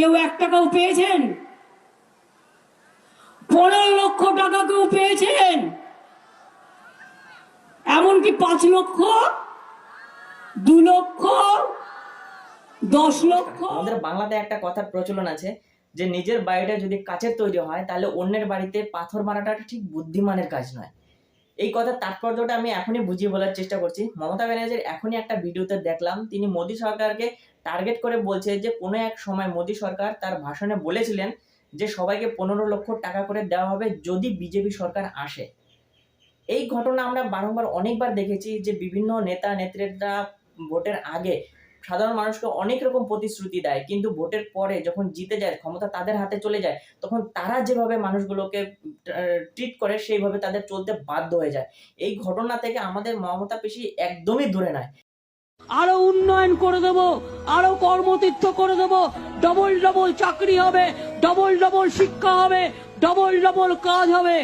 কেউ এক টাকাও পেয়েছেন? পনেরো লক্ষ টাকা কেউ পেয়েছেন? এমনকি পাঁচ লক্ষ, দু লক্ষ, দশ লক্ষ। আমাদের বাংলাতে একটা কথার প্রচলন আছে যে, নিজের বাড়িটা যদি কাচের তৈরি হয়, তাহলে অন্যের বাড়িতে পাথর মারাটা ঠিক বুদ্ধিমানের কাজ নয়। এই কথার তাৎপর্যটা আমি এখনই বুঝিয়ে বলার চেষ্টা করছি। মমতা ব্যানার্জির এখনই একটা ভিডিওতে দেখলাম, তিনি মোদী সরকারকে টার্গেট করে বলছে যে কোনো এক সময় মোদী সরকার তার ভাষণে বলেছিলেন যে সবাইকে পনেরো লক্ষ টাকা করে দেওয়া হবে যদি বিজেপি সরকার আসে। এই ঘটনা আমরা বারংবার অনেকবার দেখেছি যে বিভিন্ন নেতা নেত্রীরা ভোটের আগে সাধারণ মানুষকে অনেক রকম প্রতিশ্রুতি দেয়, কিন্তু ভোটের পরে যখন জিতে যায়, ক্ষমতা তাদের হাতে চলে যায়, তখন তারা যেভাবে মানুষগুলোকে ট্রিট করে সেইভাবে তাদের চলতে বাধ্য হয়ে যায়। এই ঘটনা থেকে আমাদের মমতা পেশি একদমই দূরে নয়। আরও উন্নয়ন করে দেব, আরও কর্মতীর্থ করে দেব। ডবল ডবল চাকরি হবে ডবল ডবল শিক্ষা হবে ডবল ডবল কাজ হবে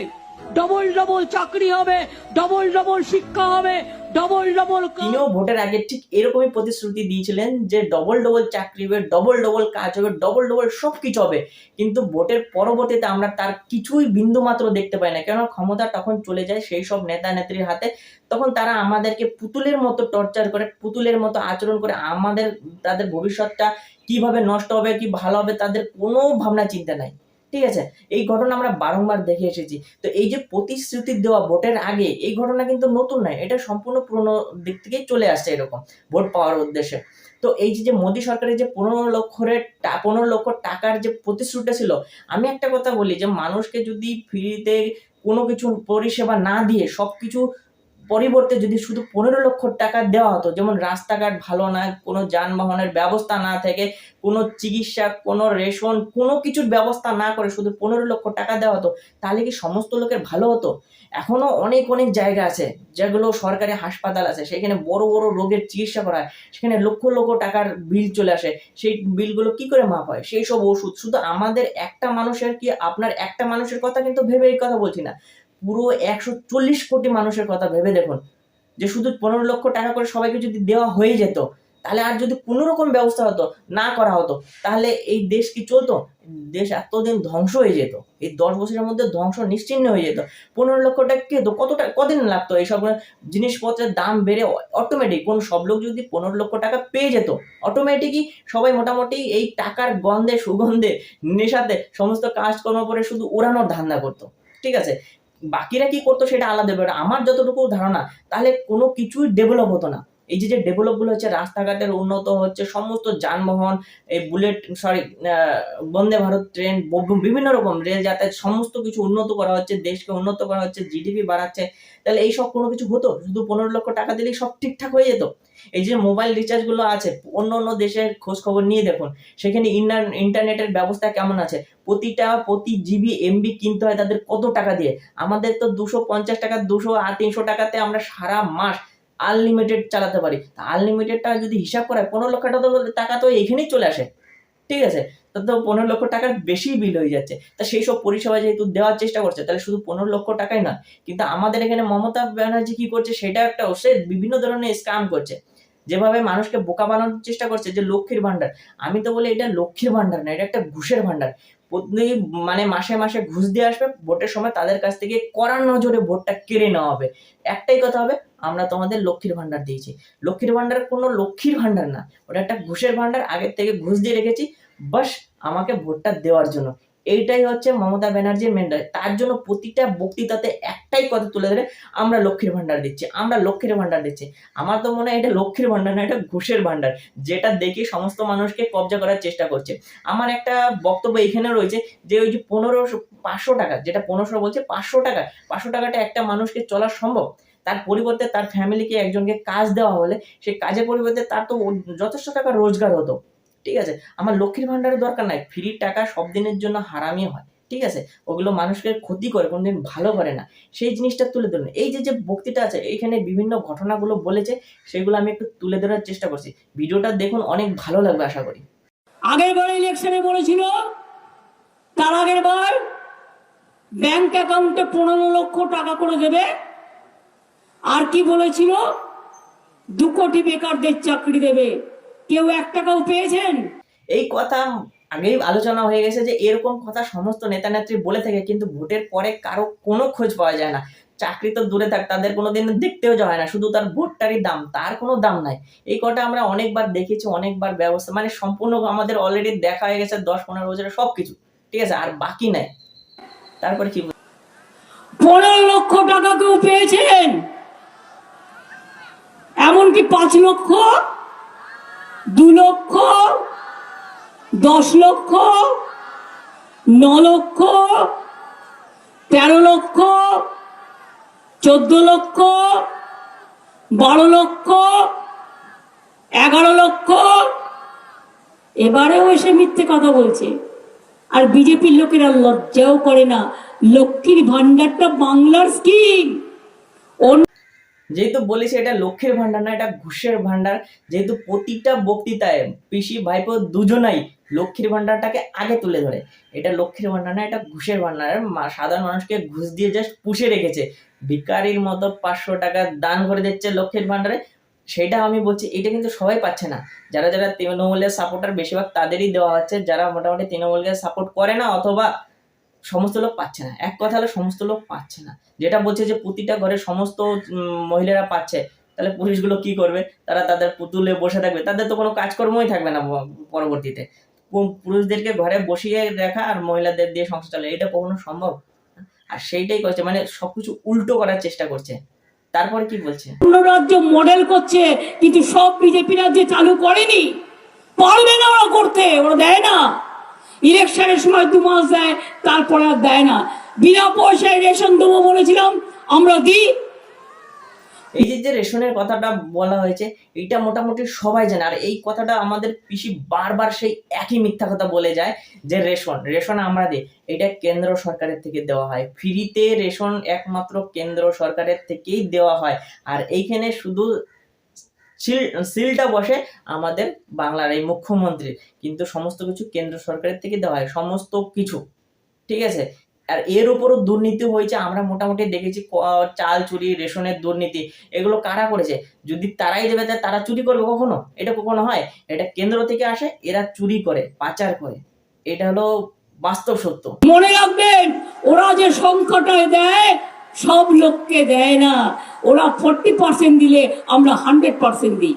ডবল ডবল চাকরি হবে ডবল ডবল শিক্ষা হবে ডবল ডবল তিনিও ভোটের আগে ঠিক এরকমই প্রতিশ্রুতি দিয়েছিলেন যে ডবল ডবল চাকরি হবে ডবল ডবল কাজ হবে ডবল ডবল সব কিছু হবে। কিন্তু ভোটের পরবর্তীতে আমরা তার কিছুই বিন্দু মাত্র দেখতে পাই না। কেন ক্ষমতা তখন চলে যায় সেই সব নেতা নেত্রীর হাতে। তখন তারা আমাদেরকে পুতুলের মতো টর্চার করে, পুতুলের মতো আচরণ করে আমাদের, তাদের ভবিষ্যৎটা কীভাবে নষ্ট হবে, কি ভালো হবে, তাদের কোনো ভাবনা, চিন্তা নাই। ঠিক আছে? এই ঘটনা আমরা বারংবার দেখে এসেছি। তো এই যে প্রতিশ্রুতি দেওয়া ভোটের আগে এই ঘটনা কিন্তু নতুন নয়, এটা সম্পূর্ণ পুরনো দিক থেকেই চলে আসছে এরকম ভোট পাওয়ার উদ্দেশ্যে। তো এই যে মোদী সরকারের যে পনেরো লক্ষের পনেরো লক্ষ টাকার যে প্রতিশ্রুতি ছিল, আমি একটা কথা বলি যে, মানুষকে যদি ফ্রিতে কোনো কিছু পরিষেবা না দিয়ে সব কিছু পরিবর্তে যদি শুধু পনেরো লক্ষ টাকা দেওয়া হতো, যেমন রাস্তাঘাট ভালো না, কোনো যানবাহনের ব্যবস্থা না থেকে, কোনো চিকিৎসা, কোনো রেশন, কোনো কিছুর ব্যবস্থা না করে শুধু পনেরো লক্ষ টাকা দেওয়া হতো, তাহলে কি সমস্ত লোকের ভালো হতো? এখনও অনেক অনেক জায়গা আছে, যেগুলো সরকারি হাসপাতাল আছে, সেখানে বড় বড় রোগের চিকিৎসা করা হয়, সেখানে লক্ষ লক্ষ টাকার বিল চলে আসে, সেই বিলগুলো কি করে মাপ হয়? সেই সব ওষুধ, শুধু আমাদের একটা মানুষের কি, আপনার একটা মানুষের কথা কিন্তু ভেবে এই কথা বলছি না। পুরো একশো চল্লিশ কোটি মানুষের কথা ভেবে দেখুন। যে শুধু পনেরো লক্ষ টাকা করে সবাইকে যদি দেওয়া হয়ে যেত, তাহলে আর যদি কোনো রকম ব্যবস্থা হতো, না করা হতো, তাহলে এই দেশ কি চলতো? দেশ এতদিন ধ্বংস হয়ে যেত। এই দশ বছরের মধ্যে ধ্বংস নিশ্চিন্ন হয়ে যেত। পনেরো লক্ষ টাকা হতো কতটা, কদিন লাগতো এইসব জিনিসপত্রের দাম বেড়ে অটোমেটিক কোন সব লোক যদি পনেরো লক্ষ টাকা পেয়ে যেত অটোমেটিকই সবাই মোটামুটি এই টাকার গন্ধে, সুগন্ধে, নেশাতে সমস্ত কাজকর্ম করে শুধু উড়ানোর ধান্দা করতো। ঠিক আছে? বাকিরা কি করতো সেটা আলাদা ব্যাপার। আমার যতটুকু ধারণা, তাহলে কোনো কিছুই ডেভেলপ হতো না। এই যে যে ডেভেলপগুলো হচ্ছে, রাস্তাঘাটের উন্নত হচ্ছে, সমস্ত যানবাহন, এই bullet sorry Vande Bharat train বিভিন্ন রকম রেল যাতায়াত, সমস্ত কিছু উন্নত করা হচ্ছে, দেশকে উন্নত করা হচ্ছে জিডিপি বাড়াচ্ছে, তাহলে এই সব কোনো কিছু হতো? শুধু পনেরো লক্ষ টাকা দিলেই সব ঠিকঠাক হয়ে যেত? এই যে মোবাইল রিচার্জগুলো আছে, অন্য অন্য দেশের খোঁজ খবর নিয়ে দেখুন, সেখানে ইন্টার- ইন্টারনেটের ব্যবস্থা কেমন আছে? প্রতিটা, প্রতি জিবি এমবি কিনতে হয় তাদের কত টাকা দিয়ে? আমাদের তো দুশো পঞ্চাশ টাকা, দুশো আর তিনশো টাকাতে আমরা সারা মাস আনলিমিটেড চালাতে পারি। আনলিমিটেডটা যদি হিসাব করা, পনেরো লক্ষ টাকা তো টাকা তো এখানেই চলে আসে। ঠিক আছে? তো পনেরো লক্ষ টাকার বেশি বিল হয়ে যাচ্ছে। তা সেই সব পরিষেবা যেহেতু দেওয়ার চেষ্টা করছে, তাহলে শুধু পনেরো লক্ষ টাকাই নয়, কিন্তু আমাদের এখানে মমতা ব্যানার্জি কি করছে, সেটা একটা সে বিভিন্ন ধরনের স্ক্যাম করছে। যেভাবে মানুষকে বোকা বানানোর চেষ্টা করছে যে লক্ষ্মীর ভান্ডার আমি তো বলি এটা লক্ষ্মীর ভান্ডার না, এটা একটা ঘুষের ভান্ডার প্রতি মানে মাসে মাসে ঘুষ দিয়ে আসবে, ভোটের সময় তাদের কাছ থেকে করার নজরে ভোটটা কেড়ে নেওয়া হবে। একটাই কথা হবে আমরা তোমাদের লক্ষ্মীর ভান্ডার দিয়েছি। লক্ষ্মীর ভান্ডার কোনো লক্ষ্মীর ভান্ডার না। ওটা একটা ঘুষের ভান্ডার আগের থেকে ঘুষ দিয়ে রেখেছি। বাস, আমাকে ভোটটা দেওয়ার জন্য। এইটাই হচ্ছে মমতা ব্যানার্জির মেন তার জন্য প্রতিটা বক্তৃতাতে একটাই কথা তুলে ধরে, আমরা লক্ষ্মীর ভান্ডার দিচ্ছি। আমরা লক্ষ্মীর ভান্ডার দিচ্ছি। আমার তো মনে হয় এটা লক্ষ্মীর ভান্ডার না, এটা ঘুষের ভান্ডার যেটা দেখে সমস্ত মানুষকে কবজা করার চেষ্টা করছে। আমার একটা বক্তব্য এখানে রয়েছে যে ওই যে পনেরোশো, পাঁচশো টাকা, যেটা পনেরোশো বলছে পাঁচশো টাকা। পাঁচশো টাকাটা একটা মানুষকে চলা সম্ভব? তার পরিবর্তে তার ফ্যামিলিকে একজনকে কাজ দেওয়া হলে, সেই কাজের পরিবর্তে তার তো যথেষ্ট টাকা রোজগার হতো। ঠিক আছে? আমার লক্ষ্মীর ভান্ডারের দরকার নাই। ফ্রি টাকা সব দিনের জন্য হারামি হয়। ঠিক আছে? ওগুলো মানুষকে ক্ষতি করে, কোনোদিন ভালো করে না। সেই জিনিসটা তুলে ধরুন। এই যে যে বক্তৃতা আছে, এইখানে বিভিন্ন ঘটনাগুলো বলেছে, সেগুলো আমি একটু তুলে ধরার চেষ্টা করছি। ভিডিওটা দেখুন, অনেক ভালো লাগবে, আশা করি। আগের বার ইলেকশনে বলেছিল, তার আগের বার ব্যাংক অ্যাকাউন্টে পনেরো লক্ষ টাকা করে দেবে। আর কি বলেছিল? দু কোটি বেকারদের চাকরি দেবে। কেউ এক টাকাও পেয়েছেন? এই কথা আগেই আলোচনা হয়ে গেছে যে এরকম কথা সমস্ত নেতা নেত্রী বলে থাকে কিন্তু ভোটের পরে কারও কোনো খোঁজ পাওয়া যায় না। চাকরি তো দূরে থাক তাদের কোনোদিন দেখতেও যাওয়া হয় না। শুধু তার ভোটটারই দাম তার কোনো দাম নাই। এই কটা আমরা অনেকবার দেখেছি অনেকবার ব্যবস্থা মানে সম্পূর্ণ আমাদের অলরেডি দেখা হয়ে গেছে দশ পনেরো বছরের সব কিছু ঠিক আছে আর বাকি নাই। তারপরে কি পনেরো লক্ষ টাকা কেউ পেয়েছেন? এমনকি পাঁচ লক্ষ, দু লক্ষ, দশ লক্ষ, ন লক্ষ, তেরো লক্ষ, চোদ্দ লক্ষ, বারো লক্ষ, এগারো লক্ষ। এবারেও এসে মিথ্যে কথা বলছে। আর বিজেপির লোকেরা লজ্জাও করে না। লক্ষ্মীর ভান্ডারটা বাংলার স্কিম যেহেতু বলেছি এটা লক্ষ্যের ভান্ডার না, এটা ঘুষের ভান্ডার যেহেতু প্রতিটা বক্তৃতায় পিসি, ভাইপো দুজনাই লক্ষ্মীর ভান্ডারটাকে আগে তুলে ধরে। এটা লক্ষ্মীর ভান্ডার না, এটা ঘুষের ভান্ডার মা- সাধারণ মানুষকে ঘুষ দিয়ে জাস্ট পুষে রেখেছে। ভিকারির মতো পাঁচশো টাকা দান করে দিচ্ছে লক্ষ্মীর ভান্ডারে সেটা আমি বলছি, এটা কিন্তু সবাই পাচ্ছে না। যারা যারা তৃণমূলের সাপোর্টার বেশিরভাগ তাদেরই দেওয়া হচ্ছে। যারা মোটামুটি তৃণমূলকে সাপোর্ট করে না অথবা সমস্ত লোক পাচ্ছে না। এক কথা হলো সমস্ত লোক পাচ্ছে না। যেটা বলছে যে প্রতিটা ঘরে সমস্ত মহিলারা পাচ্ছে, তাহলে পুলিশগুলো কি করবে? তারা তাদের পুতুলে বসে থাকবে। তাদের তো কোনো কাজকর্মই থাকবে না পরবর্তীতে। পুরুষদেরকে ঘরে বসিয়ে রাখা আর মহিলাদের দিয়ে সংসার চালে এটা কখনো সম্ভব? আর সেইটাই করছে মানে সবকিছু উল্টো করার চেষ্টা করছে। তারপর কি বলছে? রাজ্য মডেল করছে, কিন্তু সব বিজেপি রাজ্যে চালু করেনি, পারবে না ওরা করতে, ওরা দেয় না। ইলেকশনের সময় দু মাস দেয়, তারপরে আর দেয় না। বিনা পয়সায় রেশন দেবো বলেছিলাম, আমরা দিই। এই যে যে রেশনের কথাটা বলা হয়েছে এটা মোটামুটি সবাই জানে। আর এই কথাটা আমাদের পিসি বারবার সেই একই মিথ্যা কথা বলে যায়, যে রেশন রেশন আমরা দিই। এটা কেন্দ্র সরকারের থেকে দেওয়া হয়। ফ্রিতে রেশন একমাত্র কেন্দ্র সরকারের থেকেই দেওয়া হয়। আর এইখানে শুধু সিল, সিলটা বসে আমাদের বাংলার এই মুখ্যমন্ত্রী। কিন্তু সমস্ত কিছু কেন্দ্র সরকারের থেকে দেওয়া হয়, সমস্ত কিছু। ঠিক আছে? আর এর উপরও দুর্নীতি হয়েছে, আমরা মোটামুটি দেখেছি চাল, চুরি, রেশনের দুর্নীতি, এগুলো কারা করেছে? যদি তারাই দেবে তারা চুরি করবে কখনো? এটা কখনো হয়? এটা কেন্দ্র থেকে আসে, এরা চুরি করে, পাচার করে। এটা হলো বাস্তব সত্য। মনে রাখবেন, ওরা যে সংখ্যাটায় দেয় সব লোককে দেয় না। ওরা ফোরটি পার্সেন্ট দিলে আমরা হান্ড্রেড পার্সেন্ট দিই।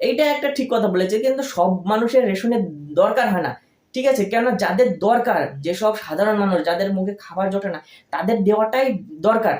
এইটা একটা ঠিক কথা বলেছে, কিন্তু সব মানুষের রেশনের দরকার হয় না। ঠিক আছে কেন যাদের দরকার, যেসব সাধারণ মানুষ, যাদের মুখে খাবার জোটে না, তাদের দেওয়াটাই দরকার।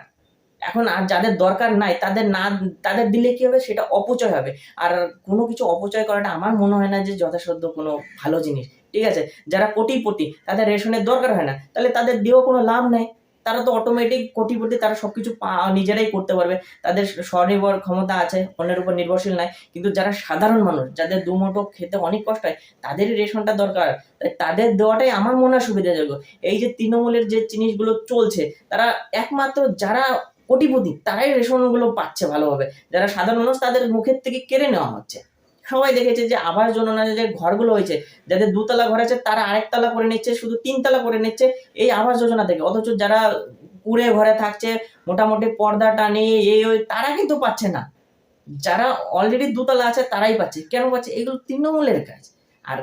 এখন আর যাদের দরকার নাই, তাদের না, তাদের দিলে কি হবে? সেটা অপচয় হবে। আর কোনো কিছু অপচয় করাটা আমার মনে হয় না যে যথাসাধ্য কোনো ভালো জিনিস। ঠিক আছে, যারা কোটিপতি, তাদের রেশনের দরকার হয় না। তাহলে তাদের দিয়েও কোনো লাভ নেই। তারা তো অটোমেটিক কোটিপতি, তারা সবকিছু নিজেরাই করতে পারবে। তাদের স্বনির্ভর ক্ষমতা আছে, অন্যের উপর নির্ভরশীল নাই। কিন্তু যারা সাধারণ মানুষ, যাদের দুমুঠো খেতে অনেক কষ্ট হয়, তাদেরই রেশনটা দরকার। তাদের দেওয়াটাই আমার মনে হয় সুবিধাজনক। এই যে তৃণমূলের যে জিনিসগুলো চলছে, তারা একমাত্র যারা কোটিপতি, তারাই রেশনগুলো পাচ্ছে ভালোভাবে। যারা সাধারণ মানুষ, তাদের মুখের থেকে কেড়ে নেওয়া হচ্ছে। সবাই দেখেছে যে আবাস যোজনা যে ঘরগুলো হয়েছে, যাদের দুতলা ঘর আছে তারা আরেকতলা করে নিচ্ছে, শুধু তিনতলা করে নিচ্ছে এই আবাস যোজনা থেকে। অথচ যারা কুড়ে ঘরে থাকছে, মোটামুটি পর্দা টানে এই ওই, তারা কিন্তু পাচ্ছে না। যারা অলরেডি দুতলা আছে তারাই পাচ্ছে। কেন পাচ্ছে? এগুলো তৃণমূলের কাজ। আর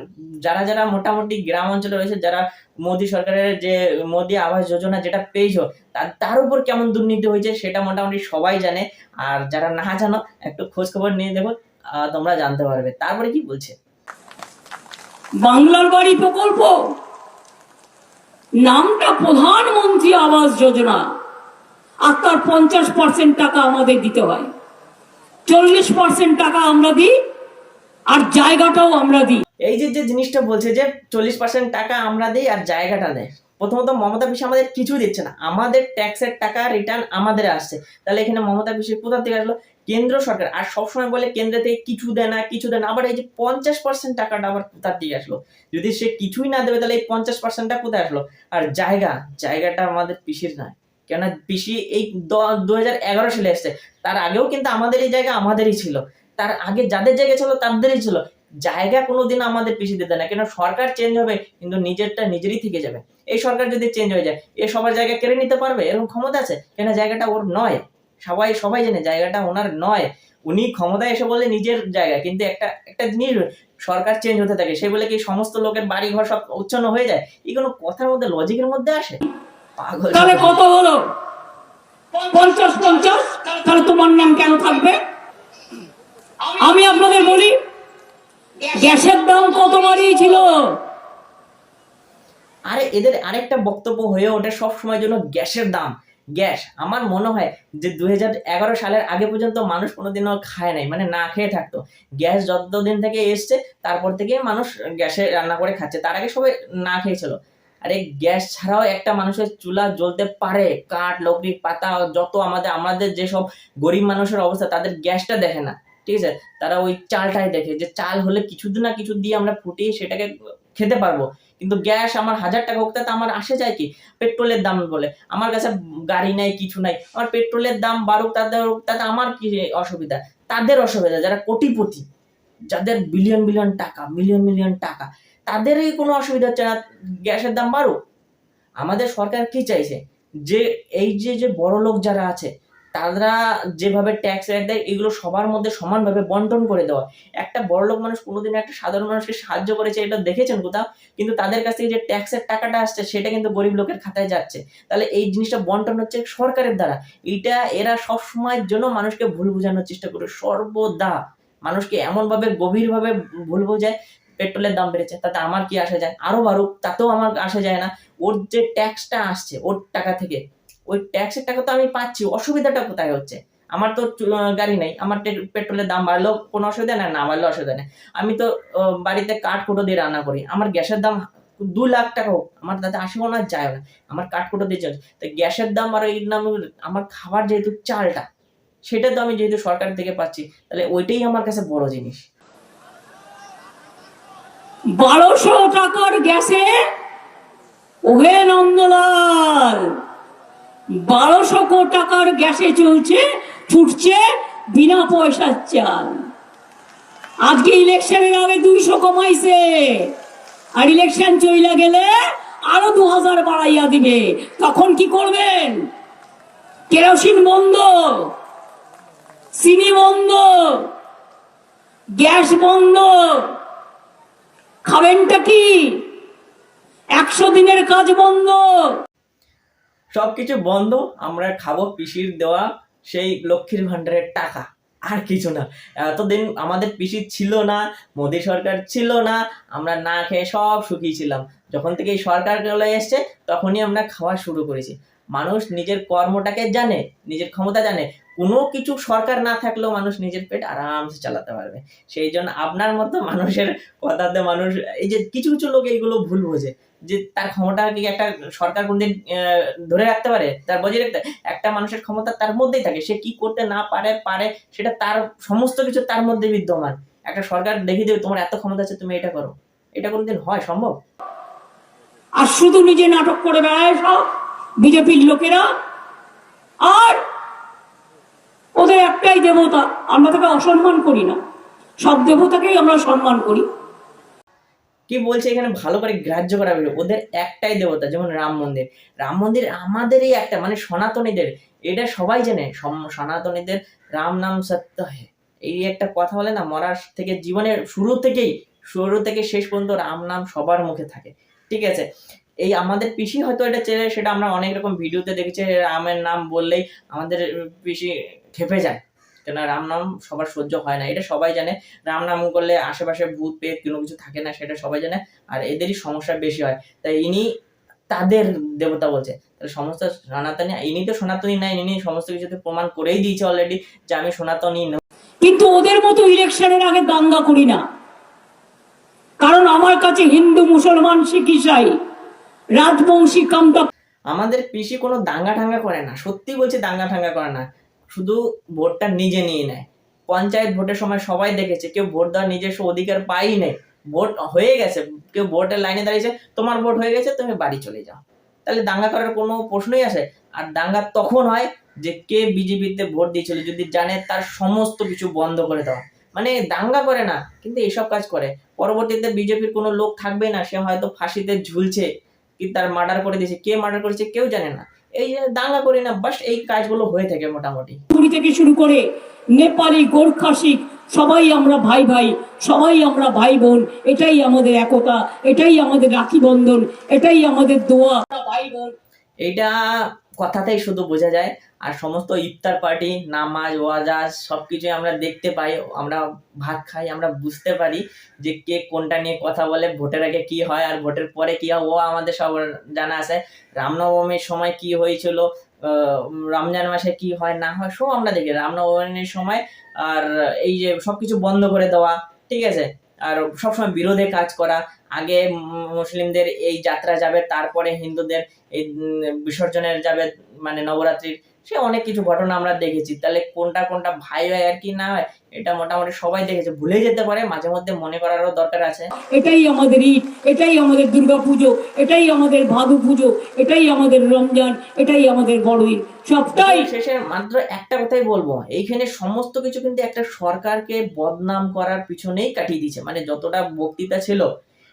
যারা যারা মোটামুটি গ্রাম অঞ্চলে রয়েছে, যারা মোদী সরকারের যে মোদী আবাস যোজনা যেটা পেয়েছ, তার তার উপর কেমন দুর্নীতি হয়েছে সেটা মোটামুটি সবাই জানে। আর যারা না জানো, একটু খোঁজ খবর নিয়ে দেখো। তোমরা জানতে পারবে। তারপরে কি বলছে? বাংলার বাড়ি প্রকল্প? নামটা প্রধানমন্ত্রী আবাস যোজনা। আর তার পঞ্চাশ পার্সেন্ট টাকা আমাদের দিতে হয়। চল্লিশ পার্সেন্ট টাকা আমরা দিই আর জায়গাটাও আমরা দিই। এই যে যে জিনিসটা বলছে যে চল্লিশ পার্সেন্ট টাকা আমরা দিই আর জায়গাটা দেয় প্রথমত মমতা পিসি আমাদের কিছু দিচ্ছে না। আমাদের ট্যাক্সের টাকা রিটার্ন আমাদের আসছে। তাহলে এখানে মমতা পিসি কোথা থেকে আসলো? কেন্দ্র সরকার, আর সবসময় বলে কেন্দ্র থেকে কিছু দেয় না, কিছু দেয় না। আবার এই যে পঞ্চাশ পার্সেন্ট টাকাটা আবার কোথা থেকে আসলো? যদি সে কিছুই না দেবে, তাহলে এই পঞ্চাশ পার্সেন্টটা কোথায় আসলো? আর জায়গা, জায়গাটা আমাদের পিসির নয়। কেননা পিসি এই দু এগারো সালে এসছে। তার আগেও কিন্তু আমাদের এই জায়গা আমাদেরই ছিল। তার আগে যাদের জায়গা ছিল, তাদেরই ছিল। জায়গা কোনোদিন আমাদের পিছিয়ে দিতে না। কেন সরকার চেঞ্জ হবে, কিন্তু নিজেরটা নিজেরই থেকে যাবে। এই সরকার যদি চেঞ্জ হয়ে যায়, এ সবার জায়গা কেড়ে নিতে পারবে? এরকম ক্ষমতা আছে? কেন জায়গাটা ওর নয়। সবাই সবাই জানে জায়গাটা ওনার নয়। উনি ক্ষমতায় এসে বলে নিজের জায়গা কিন্তু একটা একটা জিনিস সরকার চেঞ্জ হতে থাকে সে বলে কি সমস্ত লোকের বাড়ি ঘর সব উচ্ছন্ন হয়ে যায়? এই কোনো কথার মধ্যে লজিকের মধ্যে আসে? পাগল। তাহলে কত হলো? পঞ্চাশ পঞ্চাশ? তাহলে তোমার নাম কেন থাকবে? আমি আপনাদের বলি গ্যাসের দাম কত বাড়িয়েছিল আরে এদের আরেকটা বক্তব্য হয়ে ওঠে সব সময় জন্য গ্যাসের দাম। গ্যাস। আমার মনে হয় যে দুই সালের আগে পর্যন্ত মানুষ কোনোদিনও খায় নাই মানে না খেয়ে থাকতো। গ্যাস যতদিন থেকে এসছে, তারপর থেকে মানুষ গ্যাসে রান্না করে খাচ্ছে। তার আগে সবাই না খেয়েছিল। আরে গ্যাস ছাড়াও একটা মানুষের চুলা জ্বলতে পারে, কাঠ, লকড়ি, পাতা, যত আমাদের আমাদের যেসব গরিব মানুষের অবস্থা, তাদের গ্যাসটা দেখে না। ঠিক আছে? তারা ওই চালটাই দেখে যে চাল হলে কিছু না কিছু দিয়ে আমরা ফুটিয়ে সেটাকে খেতে পারব। কিন্তু গ্যাস আমার হাজার টাকা হোক, তাতে আমার আসে যায় কি? পেট্রোলের দাম বলে। আমার কাছে গাড়ি নাই, কিছু নাই। আমার পেট্রোলের দাম বাড়ুক তাদের তাতে আমার কি অসুবিধা? তাদের অসুবিধা, যারা কোটিপতি, যাদের বিলিয়ন বিলিয়ন টাকা মিলিয়ন মিলিয়ন টাকা, তাদেরই কোনো অসুবিধা হচ্ছে না, গ্যাসের দাম বাড়ুক? আমাদের সরকার কি চাইছে? যে, এই যে যে বড় লোক যারা আছে তারা যেভাবে ট্যাক্স রেট দেয়, এগুলো সবার মধ্যে সমানভাবে বন্টন করে দেওয়া। একটা বড় লোক মানুষ কোনোদিন একটা সাধারণ মানুষকে সাহায্য করেছে, এটা দেখেছেন কোথাও? কিন্তু তাদের কাছ থেকে যে ট্যাক্সের টাকাটা আসছে, সেটা কিন্তু গরিব লোকের খাতায় যাচ্ছে। তাহলে এই জিনিসটা বন্টন হচ্ছে সরকারের দ্বারা। এটা এরা সব সময়ের জন্য মানুষকে ভুল বোঝানোর চেষ্টা করে সর্বদা মানুষকে এমনভাবে গভীরভাবে ভুল বোঝায়, পেট্রোলের দাম বেড়েছে, তাতে আমার কি আসে যায়? আরও বাড়ুক, তাতেও আমার আসে যায় না। ওর যে ট্যাক্সটা আসছে, ওর টাকা থেকে ওই ট্যাক্সের টাকা তো আমি পাচ্ছি, অসুবিধাটা কোথায় হচ্ছে? আমার তো গাড়ি নেই, আমার পেট্রোলের দাম বাড়লেও কোনো অসুবিধা নেই, না বাড়লেও অসুবিধা নেই। আমি তো বাড়িতে কাঠ কুটো দিয়ে রান্না করি, আমার গ্যাসের দাম দু লাখ টাকা হোক, আমার তাতে আসেও না যায় না, আমার কাঠ কুটো দিয়ে চলছে তো গ্যাসের দাম আর এই নাম, আমার খাবার যেহেতু চালটা, সেটা তো আমি যেহেতু সরকার থেকে পাচ্ছি, তাহলে ওইটাই আমার কাছে বড় জিনিস। বারোশো টাকার গ্যাসে ওহে নন্দলাল বারোশো টাকার গ্যাসে চলছে, ফুটছে, বিনা পয়সার চাল। আজকে ইলেকশনের আগে দুইশো কমাইছে। আর ইলেকশন চইলা গেলে আরও দু হাজার বাড়াইয়া দিবে। তখন কি করবেন? কেরোসিন বন্ধ, চিনি বন্ধ, গ্যাস বন্ধ। খাবেনটা কি? একশো দিনের কাজ বন্ধ। সবকিছু বন্ধ, আমরা খাব পিসির দেওয়া সেই লক্ষ্মীর ভান্ডারের টাকা। আর কিছু না। এতদিন আমাদের পিসি ছিল না, মোদী সরকার ছিল না, আমরা না খেয়ে সব সুখী ছিলাম। যখন থেকে এই সরকার চলে এসছে, তখনই আমরা খাওয়া শুরু করেছি। মানুষ নিজের কর্মটাকে জানে, নিজের ক্ষমতা জানে। কোনো কিছু সরকার না থাকলেও মানুষ নিজের পেট আরামসে চালাতে পারবে। সেই জন্য আপনার মতো মানুষের কথাতে মানুষ, এই যে কিছু কিছু লোক এইগুলো ভুল বোঝে। যে তার ক্ষমতা কি একটা সরকার কোনদিন ধরে রাখতে পারে? তার বজায় রাখতে একটা মানুষের ক্ষমতা তার মধ্যেই থাকে। সে কি করতে না পারে পারে, সেটা তার, সমস্ত কিছু তার মধ্যে বিদ্যমান। একটা সরকার দেখিয়ে দেবে, তোমার এত ক্ষমতা আছে, তুমি এটা করো। এটা কোনোদিন হয় সম্ভব? আর শুধু নিজে নাটক করে বেড়ায় সব? বিজেপির লোকেরা? আর দেবতা, আমরা তাকে অসম্মান করি না। সব দেবতাকেই আমরা সম্মান করি। কি বলছে এখানে? ভালো করে গ্রাহ্য করা ওদের একটাই দেবতা, যেমন রাম মন্দির। রাম মন্দির আমাদেরই একটা মানে সনাতনীদের। এটা সবাই জানে। সনাতনীদের রাম নাম সত্য এই একটা কথা বলে না, মরার থেকে জীবনের শুরু থেকেই, শুরু থেকে শেষ পর্যন্ত রাম নাম সবার মুখে থাকে। ঠিক আছে? এই আমাদের পিসি হয়তো এটা চেনে, সেটা আমরা অনেক রকম ভিডিওতে দেখেছি, রামের নাম বললেই আমাদের পিসি খেপে যায়। কেন রাম নাম সবার সহ্য হয় না। এটা সবাই জানে। রাম নাম করলে আশেপাশে ভূত পেট কোনো কিছু থাকে না সেটা সবাই জানে। আর এদেরই সমস্যা বেশি হয়। তাই ইনি তাদের দেবতা বলছে। তাহলে সমস্ত সনাতনী ইনি তো সনাতনী নাই ইনি সমস্ত কিছুতে প্রমাণ করেই দিয়েছে অলরেডি যে আমি সনাতনী নই। কিন্তু ওদের মতো ইলেকশনের আগে দাঙ্গা করি না। কারণ আমার কাছে হিন্দু মুসলমান শিখ ইসাই রাজবংশী কামতা আমাদের পিসি কোনো দাঙ্গা ঠাঙ্গা করে না। সত্যি বলছে দাঙ্গা ঠাঙ্গা করে না। শুধু ভোটটা নিজে নিয়ে নেয়। পঞ্চায়েত ভোটের সময় সবাই দেখেছে, কেউ ভোট দেওয়ার নিজস্ব অধিকার পাই নেই। ভোট হয়ে গেছে, কেউ ভোটের লাইনে দাঁড়িয়েছে, তোমার ভোট হয়ে গেছে, তুমি বাড়ি চলে যাও। তাহলে দাঙ্গা করার কোনো প্রশ্নই আসে? আর দাঙ্গা তখন হয় যে, কে বিজেপিতে ভোট দিয়েছিল, যদি জানে তার সমস্ত কিছু বন্ধ করে দেওয়া। মানে দাঙ্গা করে না, কিন্তু এসব কাজ করে। পরবর্তীতে বিজেপির কোনো লোক থাকবে না, সে হয়তো ফাঁসিতে ঝুলছে। কি তার মার্ডার করে দিয়েছে কে মার্ডার করেছে কেউ জানে না। এই যে দাঙ্গা করি না বাস এই কাজগুলো হয়ে থাকে মোটামুটি। চুরি থেকে শুরু করে নেপালি গোর্খা শিখ সবাই আমরা ভাই ভাই সবাই আমরা ভাই বোন এটাই আমাদের একতা এটাই আমাদের রাখি বন্ধন এটাই আমাদের দোয়া। ভাই বোন এটা কথাতেই শুধু বোঝা যায়। আর সমস্ত ইফতার পার্টি, নামাজ ওয়াজাজ সব কিছুই আমরা দেখতে পাই, আমরা ভাত খাই, আমরা বুঝতে পারি যে কে কোনটা নিয়ে কথা বলে, ভোটের আগে কি হয় আর ভোটের পরে কি হয়, ও আমাদের সব জানা আছে। রামনবমীর সময় কি হয়েছিল রমজান মাসে কি হয়, না হয়, সব আমরা দেখি। রামনবমীর সময় আর এই যে সব কিছু বন্ধ করে দেওয়া, ঠিক আছে? আর সবসময় বিরোধে কাজ করা আগে মুসলিমদের এই যাত্রা যাবে তারপরে হিন্দুদের এই বিসর্জনের যাবে মানে নবরাত্রির সে অনেক কিছু ঘটনা আমরা দেখেছি। তাহলে কোনটা কোনটা ভাই ভাই আর কি না হয় এটা মোটামুটি সবাই দেখেছে। ভুলে যেতে পারে মাঝে মধ্যে মনে করারও দরকার আছে। এটাই আমাদের ঈদ এটাই আমাদের দুর্গা পুজো এটাই আমাদের ভাদু পুজো এটাই আমাদের রমজান এটাই আমাদের বড় ঈদ সবটাই শেষে মাত্র একটা কথাই বলব এইখানে সমস্ত কিছু কিন্তু একটা সরকারকে বদনাম করার পিছনেই কাটিয়ে দিয়েছে। মানে যতটা বক্তৃতা ছিল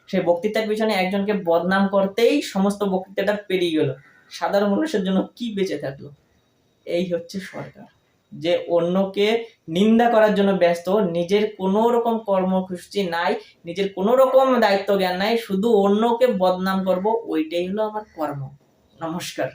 সেই বক্তৃতার পিছনে একজনকে বদনাম করতেই সমস্ত বক্তৃতাটা পেরিয়ে গেল। সাধারণ মানুষের জন্য কি বেঁচে থাকল? এই হচ্ছে সরকার। যে অন্যকে নিন্দা করার জন্য ব্যস্ত, নিজের কোনো রকম কর্মসূচি নাই, নিজের কোনো রকম দায়িত্ব জ্ঞান নাই, শুধু অন্যকে বদনাম করব, ওইটাই হলো আমার কর্ম। নমস্কার।